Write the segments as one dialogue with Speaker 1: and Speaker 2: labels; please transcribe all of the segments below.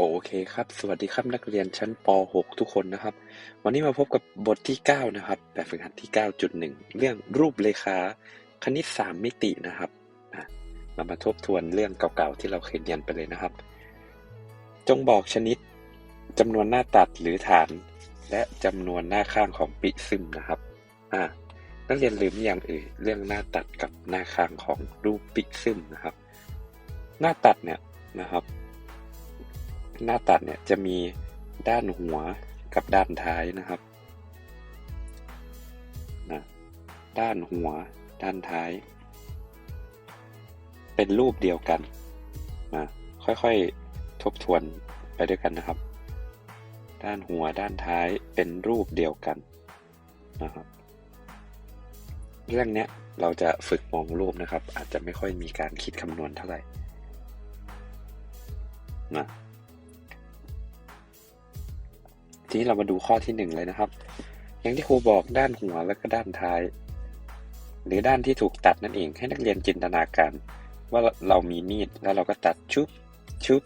Speaker 1: โอเคครับ สวัสดีครับนักเรียนชั้นป .6 ทุกคนนะครับ วันนี้มาพบกับบทที่ 9 นะครับ แบบฝึกหัดที่ 9.1 เรื่องรูปเลขาคณิต 3 มิตินะครับอะเรามาทบทวนเรื่องเก่าๆ ที่เราเคยเรียนไปเลยนะครับ จงบอกชนิดจำนวนหน้าตัดหรือฐาน และจำนวนหน้าข้างของปิซึมนะครับอ่านักเรียนลืมอยังเอ่ยเรื่องหน้าตัดกับหน้าข้างของรูปปิซึมนะครับ หน้าตัดเนี่ยนะครับ หน้าตัดเนี่ยจะมีด้านหัวกับด้านท้ายนะครับนะด้านหัวด้านท้าย เป็นรูปเดียวกันนะค่อยๆทบทวนไปด้วยกันนะครับ ด้านหัวด้านท้ายเป็นรูปเดียวกันนะครับ เรื่องเนี้ยเราจะฝึกมองรูปนะครับ อาจจะไม่ค่อยมีการคิดคำนวณเท่าไหร่นะ ทีนี้เรามาดูข้อที่หนึ่งเลยนะครับ อย่างที่ครูบอกด้านหัวแล้วก็ด้านท้าย หรือด้านที่ถูกตัดนั่นเองให้นักเรียนจินตนาการ ว่าเรามีมีดแล้วเราก็ตัดชุบชุบ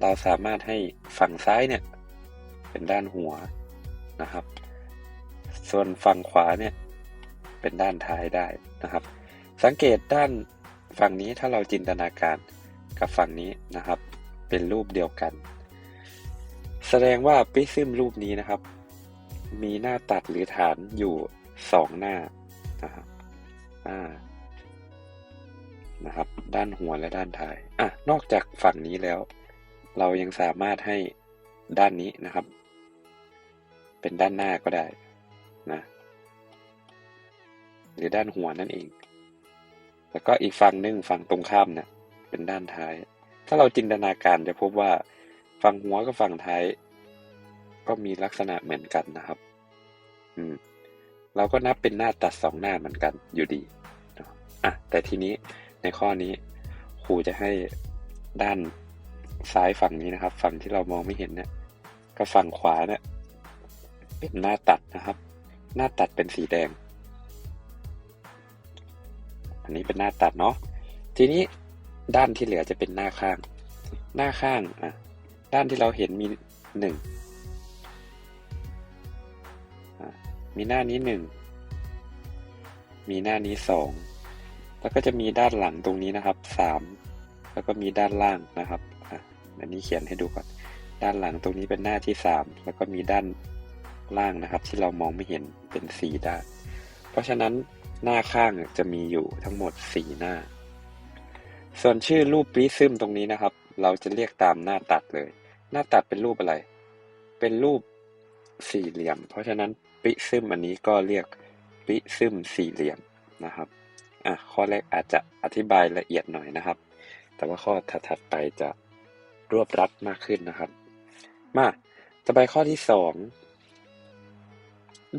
Speaker 1: เราสามารถให้ฝั่งซ้ายเนี่ยเป็นด้านหัวนะครับ ส่วนฝั่งขวาเนี่ยเป็นด้านท้ายได้นะครับ สังเกตด้านฝั่งนี้ถ้าเราจินตนาการกับฝั่งนี้นะครับ เป็นรูปเดียวกัน แสดงว่าปริซึมรูปนี้นะครับ มีหน้าตัดหรือฐานอยู่สองหน้านะครับอ่านะครับ ด้านหัวและด้านท้ายอะนอกจากฝั่งนี้แล้ว เรายังสามารถให้ด้านนี้นะครับ เป็นด้านหน้าก็ได้นะหรือด้านหัวนั่นเอง แล้วก็อีกฝั่งหนึ่งฝั่งตรงข้ามเนี่ยเป็นด้านท้าย ถ้าเราจินตนาการจะพบว่า ฝั่งหัวกับฝั่งท้าย ก็มีลักษณะเหมือนกันนะครับ อืม เราก็นับเป็นหน้าตัดสองหน้าเหมือนกันอยู่ดีอะแต่ทีนี้ในข้อนี้ครูจะให้ด้านซ้ายฝั่งนี้นะครับ ฝั่งที่เรามองไม่เห็นเนี่ยกับฝั่งขวาเนี่ยเป็นหน้าตัดนะครับ หน้าตัดเป็นสีแดง อันนี้เป็นหน้าตัดเนาะทีนี้ด้านที่เหลือจะเป็นหน้าข้าง หน้าข้างอะ ด้านที่เราเห็นมีหนึ่งมีหน้านี้หนึ่งมีหน้านี้สองแล้วก็จะมีด้านหลังตรงนี้นะครับสามแล้วก็มีด้านล่างนะครับอะอันนี้เขียนให้ดูก่อน ด้านหลังตรงนี้เป็นหน้าที่สามแล้วก็มีด้านล่างนะครับ ที่เรามองไม่เห็นเป็นสี่ด้าน เพราะฉะนั้นหน้าข้างจะมีอยู่ทั้งหมดสี่หน้า ส่วนชื่อรูปปริซึมตรงนี้นะครับ เราจะเรียกตามหน้าตัดเลย หน้าตัดเป็นรูปอะไร เป็นรูปสี่เหลี่ยม เพราะฉะนั้นปริซึมอันนี้ก็เรียกปริซึมสี่เหลี่ยมนะครับอะข้อแรกอาจจะอธิบายละเอียดหน่อยนะครับ แต่ว่าข้อถัดไปจะรวบรัดมากขึ้นนะครับ มาต่อไปข้อที่สอง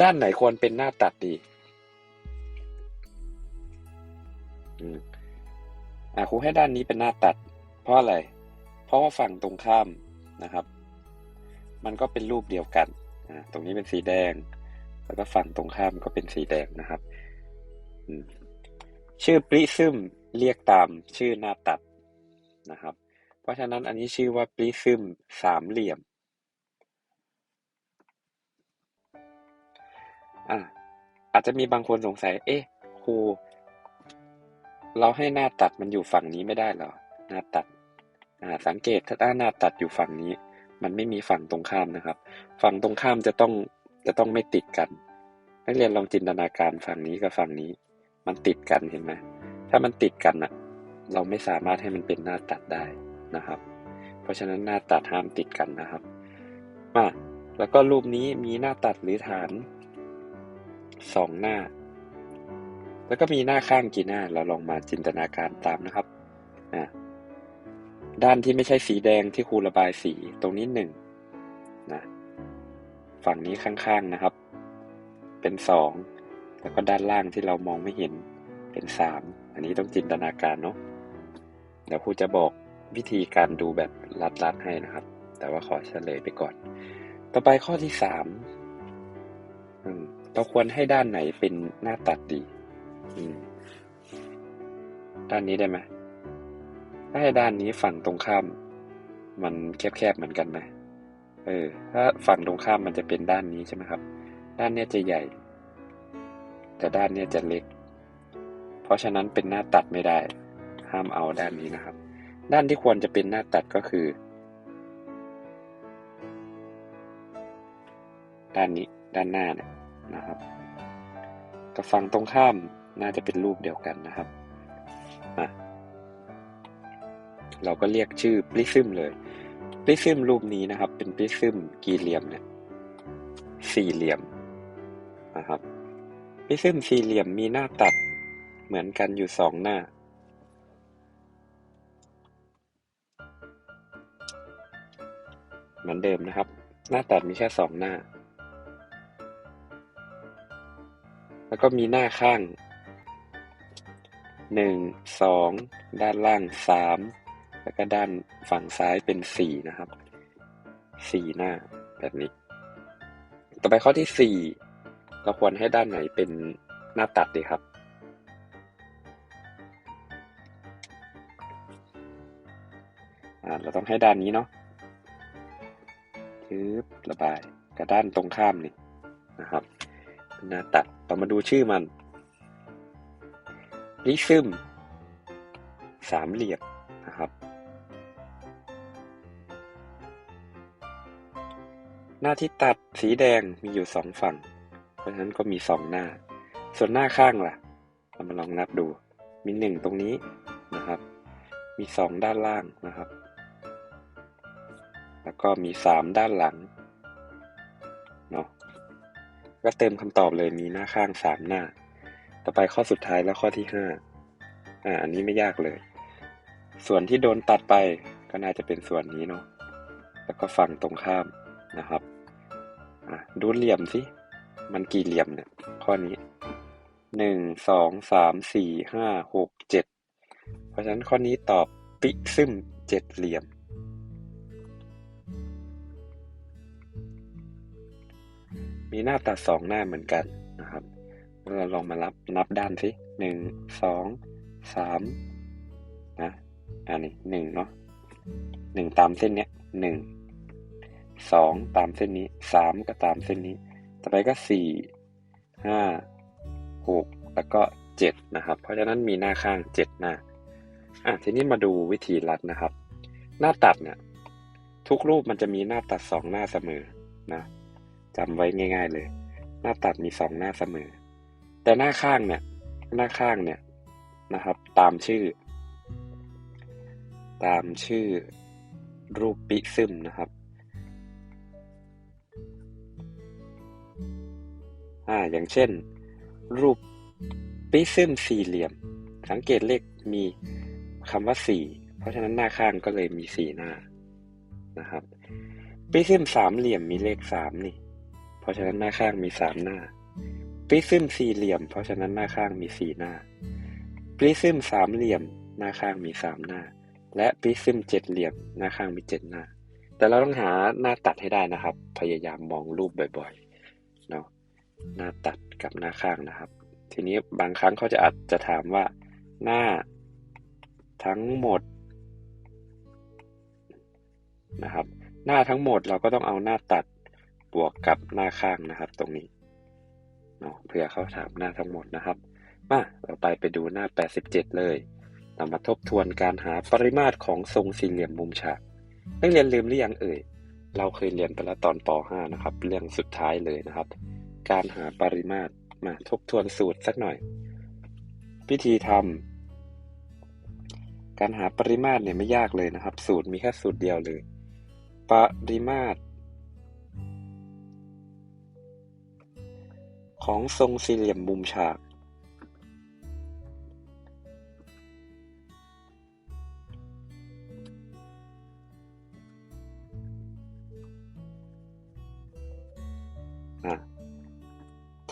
Speaker 1: ด้านไหนควรเป็นหน้าตัดดีอืมอะครูให้ด้านนี้เป็นหน้าตัด เพราะอะไร เพราะว่าฝั่งตรงข้าม นะครับ มันก็เป็นรูปเดียวกัน ตรงนี้เป็นสีแดง แล้วก็ฝั่งตรงข้ามก็เป็นสีแดงนะครับ ชื่อปริซึมเรียกตามชื่อหน้าตัดนะครับ เพราะฉะนั้นอันนี้ชื่อว่าปริซึมสามเหลี่ยมอ่าอาจจะมีบางคนสงสัย เอ๊ะครูเราให้หน้าตัดมันอยู่ฝั่งนี้ไม่ได้เหรอ หน้าตัด สังเกตถ้าหน้าตัดอยู่ฝั่งนี้ มันไม่มีฝั่งตรงข้ามนะครับ ฝั่งตรงข้ามจะต้องจะต้องไม่ติดกัน นักเรียนลองจินตนาการฝั่งนี้กับฝั่งนี้ มันติดกันเห็นไหมถ้ามันติดกันอะเราไม่สามารถให้มันเป็นหน้าตัดได้นะครับ เพราะฉะนั้นหน้าตัดห้ามติดกันนะครับมาแล้วก็รูปนี้มีหน้าตัดหรือฐานสองหน้า แล้วก็มีหน้าข้างกี่หน้า เราลองมาจินตนาการตามนะครับอ่า ด้านที่ไม่ใช่สีแดงที่ครูระบายสีตรงนี้หนึ่งนะฝั่งนี้ข้างๆนะครับ เป็นสองแล้วก็ด้านล่างที่เรามองไม่เห็นเป็นสามอันนี้ต้องจินตนาการเนาะเดี๋ยวครูจะบอกวิธีการดูแบบลัดๆให้นะครับ แต่ว่าขอเฉลยไปก่อน ต่อไปข้อที่สามเราควรให้ด้านไหนเป็นหน้าตัดดี ด้านนี้ได้ไหม ถ้าให้ด้านนี้ฝั่งตรงข้าม มันแคบๆเหมือนกันไหมเออ ถ้าฝั่งตรงข้ามมันจะเป็นด้านนี้ใช่ไหมครับ ด้านเนี้ยจะใหญ่ แต่ด้านเนี้ยจะเล็ก เพราะฉะนั้นเป็นหน้าตัดไม่ได้ ห้ามเอาด้านนี้นะครับ ด้านที่ควรจะเป็นหน้าตัดก็คือ ด้านนี้ด้านหน้าเนี่ยนะครับ กับฝั่งตรงข้ามน่าจะเป็นรูปเดียวกันนะครับ เราก็เรียกชื่อปริซึมเลยปริซึมรูปนี้นะครับ เป็นปริซึมกี่เหลี่ยมเนี่ยสี่เหลี่ยมนะครับปริซึมสี่เหลี่ยมมีหน้าตัดเหมือนกันอยู่สองหน้า เหมือนเดิมนะครับ หน้าตัดมีแค่สองหน้า แล้วก็มีหน้าข้างหนึ่งสองด้านล่างสาม แล้วก็ด้านฝั่งซ้ายเป็นสี่นะครับสี่หน้าแบบนี้ ต่อไปข้อที่สี่เราควรให้ด้านไหนเป็นหน้าตัดดีครับ เราต้องให้ด้านนี้เนาะชืบระบายกับด้านตรงข้ามนี่นะครับเป็นหน้าตัดเรามาดูชื่อมันริซึมสามเหลี่ยมนะครับ น้าที่ตัดสีแดงมีอยู่สองฝั่ง เพราะฉะนั้นก็มีสองหน้า ส่วนหน้าข้างล่ะ เรามาลองนับดู มีหนึ่งตรงนี้นะครับ มีสองด้านล่างนะครับ แล้วก็มีสามด้านหลังเนาะก็เติมคำตอบเลยมีหน้าข้างสามหน้า ต่อไปข้อสุดท้ายแล้วข้อที่ห้าอ่า อันนี้ไม่ยากเลย ส่วนที่โดนตัดไปก็น่าจะเป็นส่วนนี้เนาะ แล้วก็ฝั่งตรงข้ามนะครับ อะ ดูเหลี่ยมสิ มันกี่เหลี่ยมเนี่ย ข้อนี้หนึ่งสองสามสี่ห้าหกเจ็ดเพราะฉะนั้นข้อนี้ตอบปิซึมเจ็ดเหลี่ยม มีหน้าตัดสองหน้าเหมือนกันนะครับ เราลองมารับนับด้านสิหนึ่งสองสามนะอันนี้หนึ่งเนาะหนึ่งตามเส้นเนี้ยหนึ่ง สองตามเส้นนี้สามก็ตามเส้นนี้ ต่อไปก็สี่ห้าหกแล้วก็เจ็ดนะครับ เพราะฉะนั้นมีหน้าข้างเจ็ดหน้าอะทีนี้มาดูวิธีรัดนะครับ หน้าตัดเนี่ยทุกรูปมันจะมีหน้าตัดสองหน้าเสมอนะจำไว้ง่าย ๆเลย หน้าตัดมีสองหน้าเสมอ แต่หน้าข้างเนี่ยหน้าข้างเนี่ยนะครับ ตามชื่อ ตามชื่อรูปปิซึมนะครับ อ่าอย่างเช่น รูปปิซึมสี่เหลี่ยม สังเกตเลขมีคำว่าสี่เพราะฉะนั้นหน้าข้างก็เลยมีสี่หน้านะครับปิซึมสามเหลี่ยมมีเลขสามนี่ เพราะฉะนั้นหน้าข้างมีสามหน้าปริซึมสี่เหลี่ยม เพราะฉะนั้นหน้าข้างมีสี่หน้าปริซึมสามเหลี่ยม หน้าข้างมีสามหน้า และปริซึมเจ็ดเหลี่ยม หน้าข้างมีเจ็ดหน้า แต่เราต้องหาหน้าตัดให้ได้นะครับ พยายามมองรูปบ่อยๆ หน้าตัดกับหน้าข้างนะครับ ทีนี้บางครั้งเขาจะอาจจะถามว่าหน้าทั้งหมดนะครับ หน้าทั้งหมดเราก็ต้องเอาหน้าตัดบวกกับหน้าข้างนะครับ ตรงนี้เนาะเพื่อเขาถามหน้าทั้งหมดนะครับมาเราไปไปดูหน้า 87 เลยเรามาทบทวนการหาปริมาตรของทรงสี่เหลี่ยมมุมฉากนักเรียนลืมหรือยังเอ่ยเราเคยเรียนไปแล้วตอนป .5 นะครับ เรื่องสุดท้ายเลยนะครับ การหาปริมาตรมาทบทวนสูตรสักหน่อยวิธีทำการหาปริมาตรเนี่ยไม่ยากเลยนะครับ สูตรมีแค่สูตรเดียวเลย ปริมาตร ของทรงสี่เหลี่ยมมุมฉาก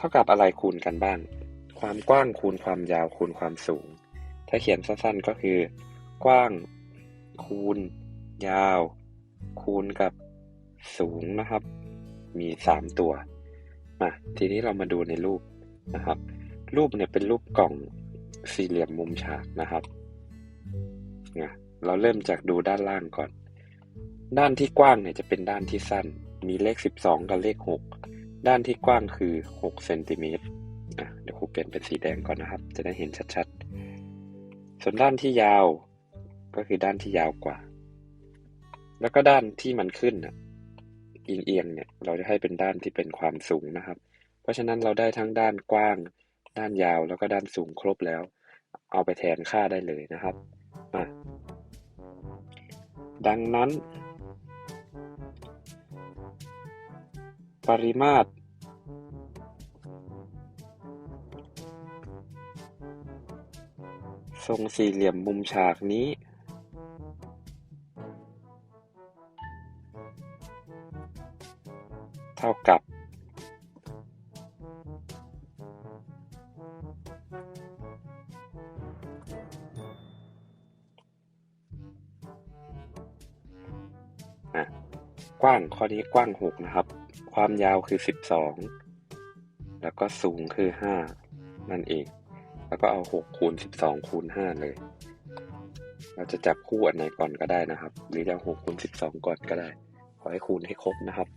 Speaker 1: ท่ากับอะไรคูณกันบ้าง ความกว้างคูณความยาวคูณความสูง ถ้าเขียนสั้นๆก็คือ กว้าง คูณ ยาว คูณกับสูงนะครับ มีสามตัวมาทีนี้เรามาดูในรูปนะครับ รูปเนี่ยเป็นรูปกล่องสี่เหลี่ยมมุมฉากนะครับนะเราเริ่มจากดูด้านล่างก่อน ด้านที่กว้างเนี่ยจะเป็นด้านที่สั้น มีเลข 12 กับเลข 6 ด้านที่กว้างคือ6เซนติเมตรเดี๋ยวครูเปลี่ยนเป็นสีแดงก่อนนะครับ จะได้เห็นชัดๆ ส่วนด้านที่ยาวก็คือด้านที่ยาวกว่า แล้วก็ด้านที่มันขึ้นน่ะเอียงๆเนี่ย เราจะให้เป็นด้านที่เป็นความสูงนะครับ เพราะฉะนั้นเราได้ทั้งด้านกว้าง ด้านยาวแล้วก็ด้านสูงครบแล้ว เอาไปแทนค่าได้เลยนะครับ ดังนั้น ปริมาตรทรงสี่เหลี่ยมมุมฉากนี้ เท่ากับอะกว้างข้อนี้กว้างหกนะครับ ความยาวคือสิบสองแล้วก็สูงคือห้านั่นเอง แล้วก็เอาหกคูณสิบสองคูณห้าเลย เราจะจับคู่อันไหนก่อนก็ได้นะครับ หรือจะหกคูณสิบสองก่อนก็ได้ ขอให้คูณให้ครบนะครับ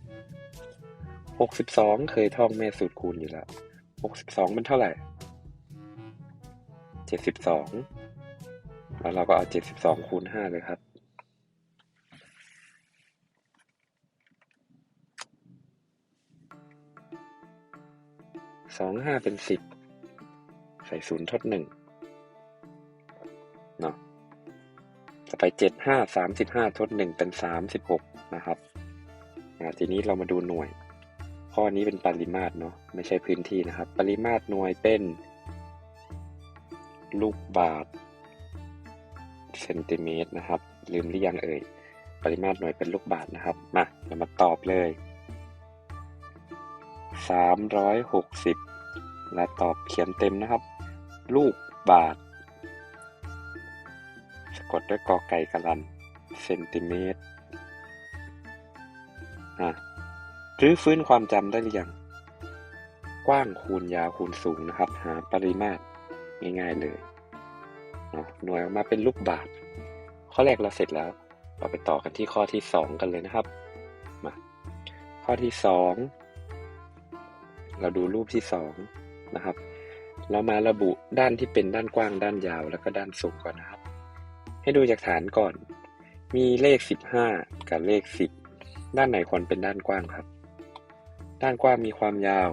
Speaker 1: หกสิบสองเคยท่องแม่สูตรคูณอยู่แล้วหกสิบสองมันเท่าไหร่เจ็ดสิบสองแล้วเราก็เอาเจ็ดสิบสองคูณห้าเลยครับ สองห้าเป็นสิบใส่ศูนย์ทดหนึ่งเนาะจะไปเจ็ดห้าสามสิบห้าทดหนึ่งเป็นสามสิบหกนะครับทีนี้เรามาดูหน่วย ข้อนี้เป็นปริมาตรเนาะไม่ใช่พื้นที่นะครับ ปริมาตรหน่วยเป็น ลูกบาศเซนติเมตรนะครับ ลืมหรือยังเอ่ย ปริมาตรหน่วยเป็นลูกบาศนะครับ มาเรามาตอบเลย 360 และตอบเขียนเต็มนะครับ ลูกบาศก์สะกดด้วยกอไก่กะลันเซนติเมตรอะรื้อฟื้นความจำได้หรือยัง กว้างคูณยาวคูณสูงนะครับ หาปริมาตรง่ายๆเลยนะหน่วยออกมาเป็นลูกบาศก์ข้อแรกเราเสร็จแล้ว เราไปต่อกันที่ข้อที่สองกันเลยนะครับมาข้อที่สองเราดูรูปที่สอง นะครับ เรามาระบุด้านที่เป็นด้านกว้างด้านยาวแล้วก็ด้านสูงก่อนนะครับ ให้ดูจากฐานก่อน มีเลขสิบห้ากับเลขสิบด้านไหนควรเป็นด้านกว้างครับ ด้านกว้างมีความยาว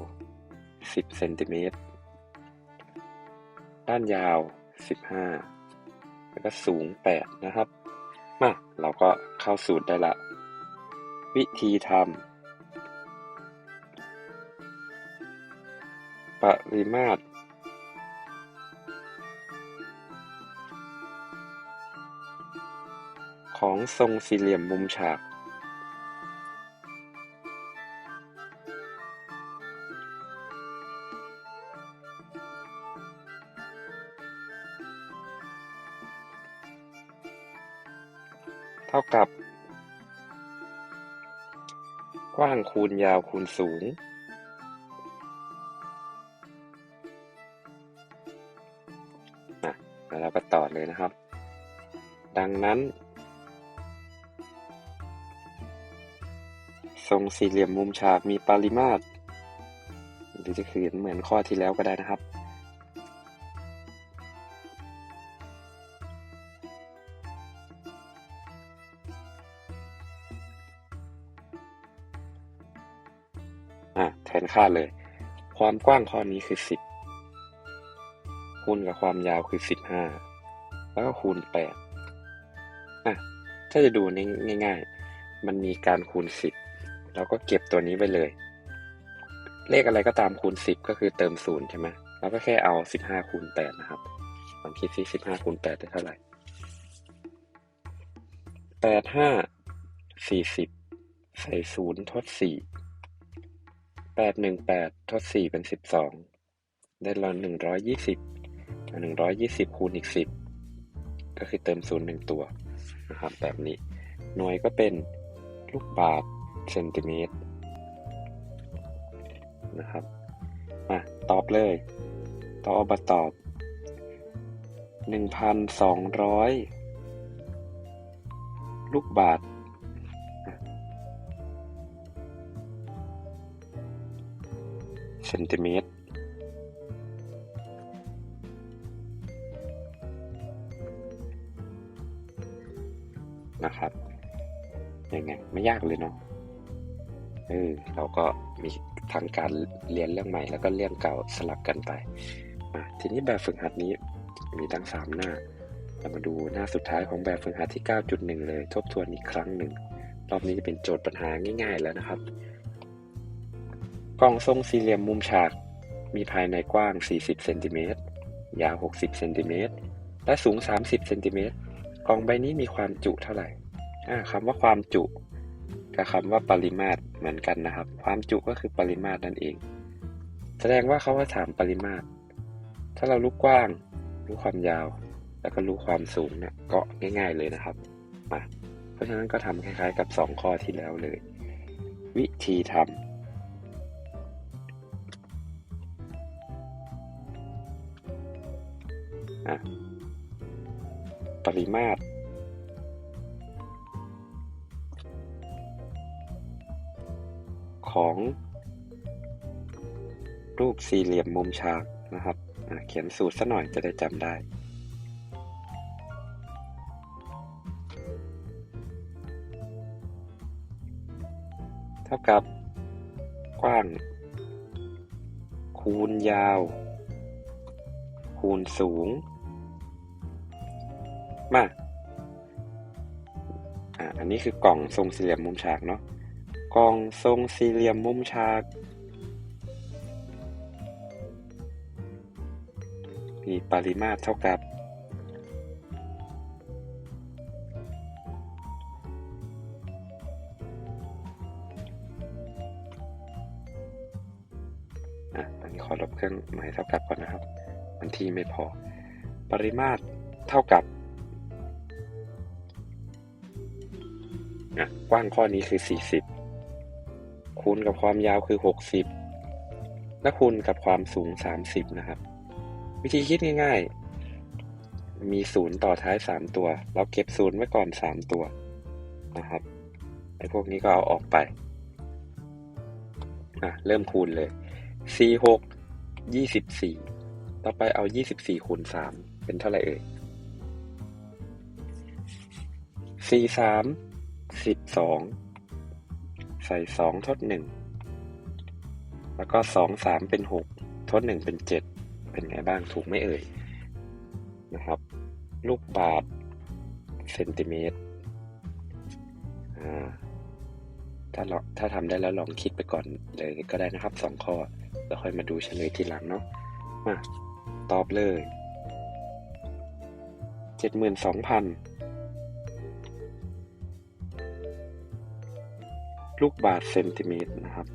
Speaker 1: สิบเซนติเมตรด้านยาวสิบห้าแล้วก็สูงแปดนะครับ มา เราก็เข้าสูตรได้ละ วิธีทำ ปริมาตรของทรงสี่เหลี่ยมมุมฉาก เท่ากับ กว้างคูณยาวคูณสูง แล้วเราก็ต่อเลยนะครับ ดังนั้น ทรงสี่เหลี่ยมมุมฉากมีปริมาตร หรือจะเขียนเหมือนข้อที่แล้วก็ได้นะครับ อะแทนค่าเลย ความกว้างข้อนี้คือสิบ คูณกับความยาวคือสิบห้าแล้วก็คูณแปดอะถ้าจะดูง่ายๆ มันมีการคูณสิบเราก็เก็บตัวนี้ไปเลย เลขอะไรก็ตามคูณสิบก็คือเติมศูนย์ใช่ไหมเราก็แค่เอาสิบห้าคูณแปดนะครับลองคิดซิสิบห้าคูณแปดได้เท่าไหร่แปดห้าสี่สิบใส่ศูนย์ทดสี่แปดหนึ่งแปดทดสี่เป็นสิบสองได้เราหนึ่งร้อยยี่สิบ หนึ่งร้อยยี่สิบคูณอีกสิบก็คือเติมศูนย์หนึ่งตัวนะครับแบบนี้หน่วยก็เป็นลูกบาศก์เซนติเมตรนะครับมาตอบเลยตอบมาตอบหนนึ่งพัสอร้อยลูกบาศก์เซนติเมตร นะครับยังไงไม่ยากเลยเนาะเออเราก็มีทางการเรียนเรื่องใหม่ แล้วก็เรื่องเก่าสลับกันไปอะทีนี้แบบฝึกหัดนี้มีทั้งสามหน้าเรามาดูหน้าสุดท้ายของแบบฝึกหัดที่ 9.1 เลย ทบทวนอีกครั้งหนึ่ง รอบนี้จะเป็นโจทย์ปัญหาง่ายๆแล้วนะครับ กล่องทรงสี่เหลี่ยมมุมฉาก มีภายในกว้าง 40 เซนติเมตร ยาว 60 เซนติเมตร และสูง 30 เซนติเมตร กล่องใบนี้มีความจุเท่าไหร่คำว่าความจุ กับคำว่าปริมาตรเหมือนกันนะครับ ความจุก็คือปริมาตรนั่นเอง แสดงว่าเขาว่าถามปริมาตร ถ้าเรารู้กว้าง รู้ความยาว แล้วก็รู้ความสูงเนี่ยก็ง่าย ๆเลยนะครับมาเพราะฉะนั้นก็ทำคล้าย ๆ กับ 2 ข้อที่แล้วเลย วิธีทำอะ ปริมาตร ของรูปสี่เหลี่ยมมุมฉากนะครับ เขียนสูตรซะหน่อยจะได้จำได้เท่ากับ กว้าง คูณยาว คูณสูง มาอ่าอันนี้คือกล่องทรงสี่เหลี่ยมมุมฉากเนาะกล่องทรงสี่เหลี่ยมมุมฉากมีปริมาตรเท่ากับ อะ อันนี้ขอลบเครื่องหมายเท่ากับก่อนนะครับ มันที่ไม่พอ ปริมาตรเท่ากับ อะกว้างข้อนี้คือ 40 คูณกับความยาวคือ 60 และคูณกับความสูง 30 นะครับ วิธีคิดง่าย ๆ มีศูนย์ต่อท้าย 3 ตัว เราเก็บศูนย์ไว้ก่อน 3 ตัวนะครับไอ้พวกนี้ก็เอาออกไปอะเริ่มคูณเลย 4 6 24 ต่อไปเอา 24 คูณ 3 เป็นเท่าไหร่เอ่ย 4 3 12ใส่2ทด1แล้วก็2 3เป็น6ทด1เป็น7เป็นไงบ้างถูกไหม่เอ่ยนะครับ ลูกบาทเซนติเมตรอ่าถ้าเราถ้าทำได้แล้วลองคิดไปก่อนเลยก็ได้นะครับสองข้อ แล้วค่อยมาดูเฉลยทีหลังเนาะมาตอบเลยเจ็ดหมื่นสองพัน ลูกบาทเซนติเมตรนะครับ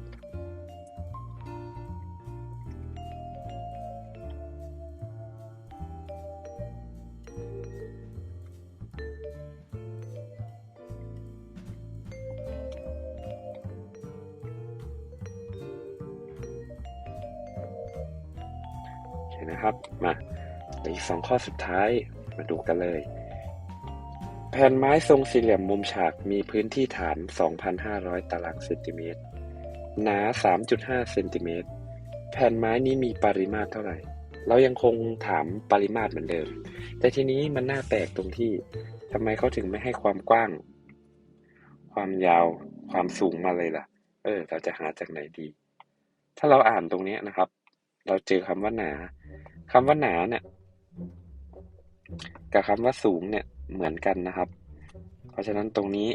Speaker 1: โอเคนะครับ มาอีกสองข้อสุดท้ายมาดูกันเลย ผ่นไม้ทรงสี่เหลี่ยมมุมฉากมีพื้นที่ฐาน 2,500 ตารางเซนติเมตร หนา 3.5 เซนติเมตร แผ่นไม้นี้มีปริมาตรเท่าไหร่ เรายังคงถามปริมาตรเหมือนเดิม แต่ทีนี้มันน่าแปลกตรงที่ทำไมเขาถึงไม่ให้ความกว้าง ความยาว ความสูงมาเลยล่ะ เออ เราจะหาจากไหนดี ถ้าเราอ่านตรงนี้นะครับ เราเจอคำว่าหนาคำว่าหนาเนี่ย กับคำว่าสูงเนี่ย เหมือนกันนะครับ เพราะฉะนั้นตรงนี้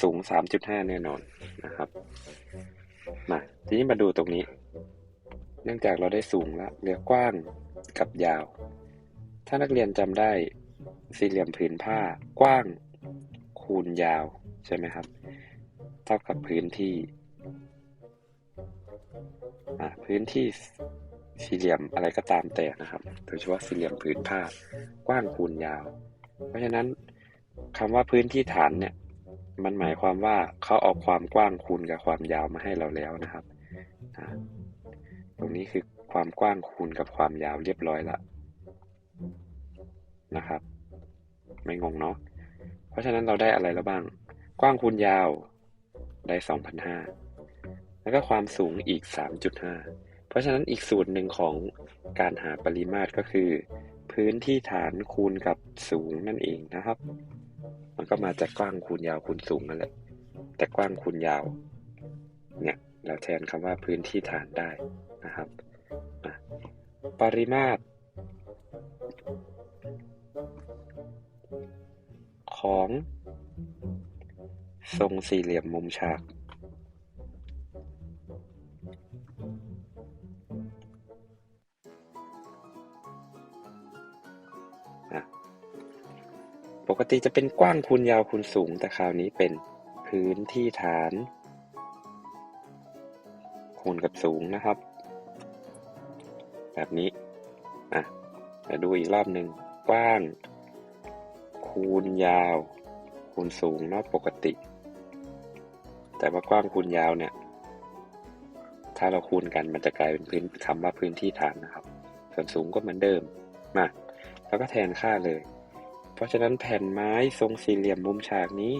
Speaker 1: สูง 3.5 แน่นอนนะครับ มาทีนี้มาดูตรงนี้ เนื่องจากเราได้สูงแล้วเหลือกว้างกับยาว ถ้านักเรียนจำได้สี่เหลี่ยมผืนผ้ากว้าง คูณยาวใช่ไหมครับ เท่ากับพื้นที่อะพื้นที่สี่เหลี่ยมอะไรก็ตามแต่นะครับ โดยเฉพาะสี่เหลี่ยมผืนผ้ากว้างคูณยาว เพราะฉะนั้นคำว่าพื้นที่ฐานเนี่ย มันหมายความว่าเขาเอาความกว้างคูณกับความยาวมาให้เราแล้วนะครับ ตรงนี้คือความกว้างคูณกับความยาวเรียบร้อยล้วนะครับ ไม่งงเนาะเพราะฉะนั้นเราได้อะไรแล้วบ้าง กว้างคูณยาวได้2,500แล้วก็ความสูงอีก 3.5 เพราะฉะนั้นอีกสูตรหนึ่งของการหาปริมาตรก็คือ พื้นที่ฐานคูณกับสูงนั่นเองนะครับ มันก็มาจากกว้างคูณยาวคูณสูงนั่นแหละ แต่กว้างคูณยาว เนี่ยเราแทนคำว่าพื้นที่ฐานได้นะครับ ปริมาตร ของ ทรงสี่เหลี่ยมมุมฉาก ติจะเป็นกว้างคูณยาวคูณสูง แต่คราวนี้เป็นพื้นที่ฐาน คูณกับสูงนะครับ แบบนี้อะเดี๋ยวดูอีกรอบหนึ่งกว้าง คูณยาว คูณสูงเนอกปกติ แต่ว่ากว้างคูณยาวเนี่ยถ้าเราคูณกันมันจะกลายเป็นพื้นคำว่าพื้นที่ฐานนะครับ ส่วนสูงก็เหมือนเดิมมาแล้วก็แทนค่าเลย ราะฉะนั้นแผ่นไม้ทรงสี่เหลี่ยมมุมฉากนี้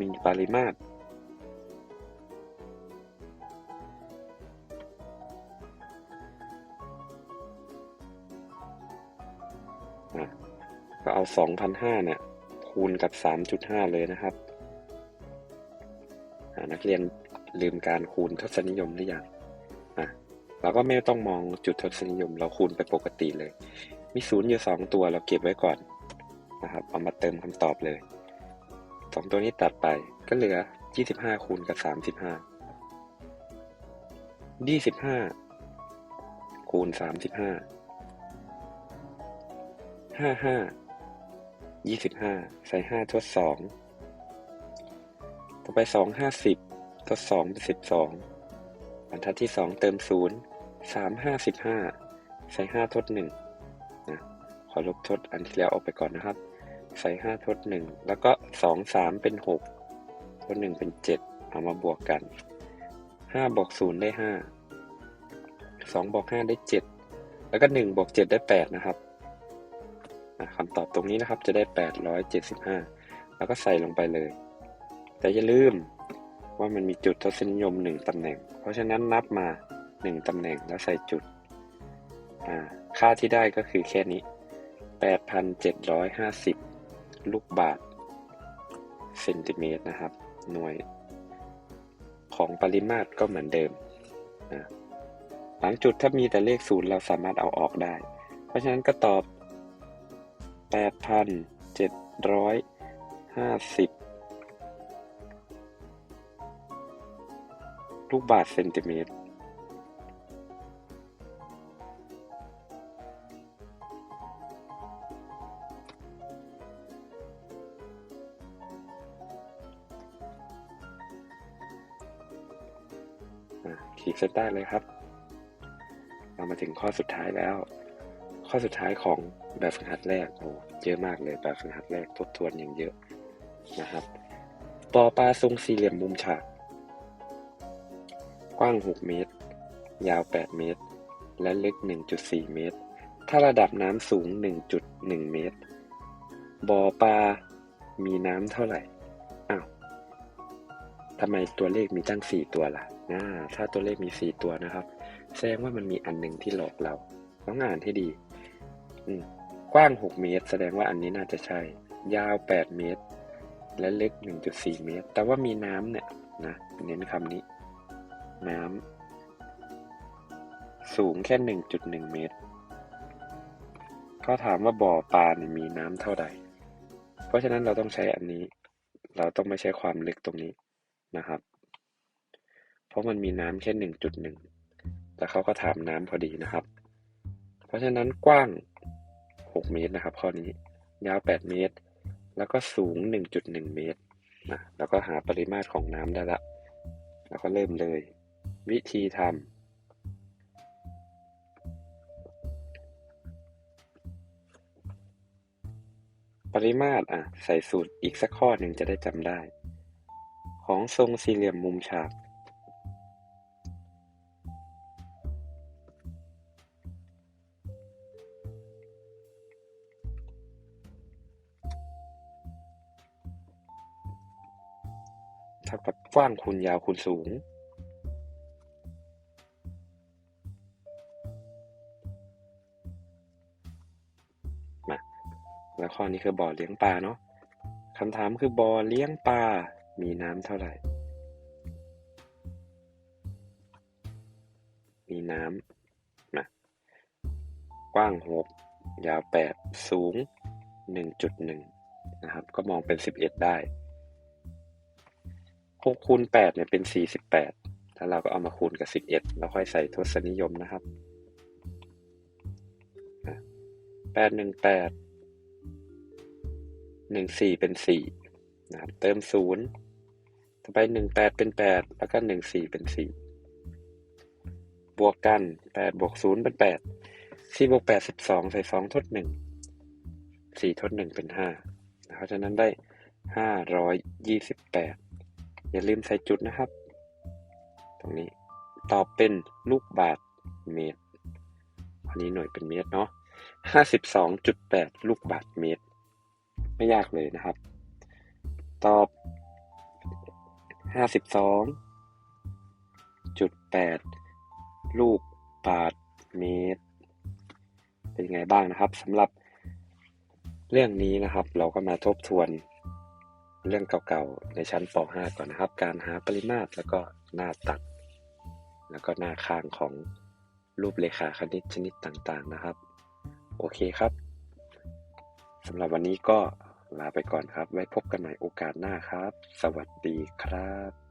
Speaker 1: มีปริมาตร 2,500เนี่ยคูณกับ 3.5 เลยนะครับ นักเรียนลืมการคูณทศนิยมหรือยังอะเราก็ไม่ต้องมองจุดทศนิยม เราคูณไปปกติเลย มีศูนย์อยู่สองตัวเราเก็บไว้ก่อนนะครับ เอามาเติมคำตอบเลยสองตัวนี้ตัดไปก็เหลือ 25 คูณกับ 35 25 คูณ 35ห้าห้ายี่สิบห้าใส่ห้าทดสองต่อไปสองห้าสิบทดสองเป็นสิบสองบรรทัดที่สองเติมศูนย์สามห้าสิบห้าใส่ห้าทดหนึ่งนะ ขอลบทดอันที่แล้วออกไปก่อนนะครับ ใส่ห้าทดหนึ่งแล้วก็สองสามเป็นหกทดหนึ่งเป็นเจ็ดเอามาบวกกันห้าบวกศูนย์ได้ห้าสองบวกห้าได้เจ็ดแล้วก็หนึ่งบวกเจ็ดได้แปดนะครับ คำตอบตรงนี้นะครับจะได้ 875 แล้วก็ใส่ลงไปเลย แต่อย่าลืมว่ามันมีจุดทศนิยม 1ตำแหน่ง เพราะฉะนั้นนับมา 1ตำแหน่งแล้วใส่จุด ค่าที่ได้ก็คือแค่นี้ 8,750 ลูกบาทเซนติเมตรนะครับ หน่วย ของปริมาตรก็เหมือนเดิมนะหลังจุดถ้ามีแต่เลขศูนย์เราสามารถเอาออกได้ เพราะฉะนั้นก็ตอบ แปดพันเจ็ดร้อยห้าสิบลูกบาทเซนติเมตร ขีดเส้นใต้เลยครับ เรามาถึงข้อสุดท้ายแล้ว ข้อสุดท้ายของแบบฝึกหัดแรกโอ้เยอะมากเลยแบบฝึกหัดแรกทบทวนอย่างเยอะนะครับปอปลาทรงสี่เหลี่ยมมุมฉาก กว้าง 6 เมตร ยาว 8 เมตร และลึก 1.4 เมตร ถ้าระดับน้ำสูง 1.1 เมตรบ่อปลา มีน้ำเท่าไหร่ อ้าวทำไมตัวเลขมีตั้ง 4 ตัวล่ะนะถ้าตัวเลขมี 4 ตัวนะครับ แสดงว่ามันมีอันหนึ่งที่หลอกเรา ต้องอ่านให้ดี กว้าง 6 เมตร แสดงว่าอันนี้น่าจะใช่ ยาว 8 เมตร และลึก 1.4 เมตร แต่ว่ามีน้ำเนี่ยนะเน้นคำนี้ น้ำสูงแค่ 1.1 เมตรก็ถามว่าบ่อปลาเนี่ยมีน้ำเท่าใด เพราะฉะนั้นเราต้องใช้อันนี้ เราต้องไม่ใช้ความลึกตรงนี้นะครับ เพราะมันมีน้ำแค่ 1.1 แต่เขาก็ถามน้ำพอดีนะครับ เพราะฉะนั้นกว้าง 6 เมตรนะครับ ข้อนี้ยาว 8 เมตร แล้วก็สูง 1.1 เมตรนะแล้วก็หาปริมาตรของน้ำได้ละ แล้วก็เริ่มเลย วิธีทำปริมาตรอะใส่สูตรอีกสักข้อหนึ่งจะได้จำได้ ของทรงสี่เหลี่ยมมุมฉาก เท่ากับกว้างคูณยาวคูณสูง มาแล้วข้อนี้คือบ่อเลี้ยงปลาเนาะคำถามคือบ่อเลี้ยงปลา มีน้ำเท่าไหร่ มีน้ำนะกว้างหกยาวแปดสูงหนึ่งจุดหนึ่งนะครับ ก็มองเป็นสิบเอ็ดได้ หกคูณแปดเนี่ยเป็นสี่สิบแปดถ้าเราก็เอามาคูณกับสิบเอ็ดแล้วค่อยใส่ทศนิยมนะครับแปดหนึ่งแปดหนึ่งสี่เป็นสี่นะครับ เติมศูนย์ต่อไปหนึ่งแปดเป็นแปดแล้วก็หนึ่งสี่เป็นสี่บวกกันแปดบวกศูนย์เป็นแปดสี่บวกแปดสิบสองใส่สองทดหนึ่งสี่ทดหนึ่งเป็นห้าเพราะฉะนั้นได้ห้าร้อยยี่สิบแปด อย่าลืมใส่จุดนะครับ ตรงนี้ตอบเป็นลูกบาทเมตร อันนี้หน่วยเป็นเมตรเนาะห้าสิบสองจุดแปดลูกบาทเมตร ไม่ยากเลยนะครับ ตอบห้าสิบสองจุดแปดลูกบาทเมตร เป็นยังไงบ้างนะครับสำหรับเรื่องนี้นะครับ เราก็มาทบทวน เรื่องเก่าๆ ในชั้นป .5 ก่อนนะครับ การหาปริมาตรแล้วก็หน้าตัด แล้วก็หน้าข้างของรูปเลขาคณิตชนิดต่างๆนะครับ โอเคครับสำหรับวันนี้ก็ลาไปก่อนครับ ไว้พบกันใหม่โอกาสหน้าครับ สวัสดีครับ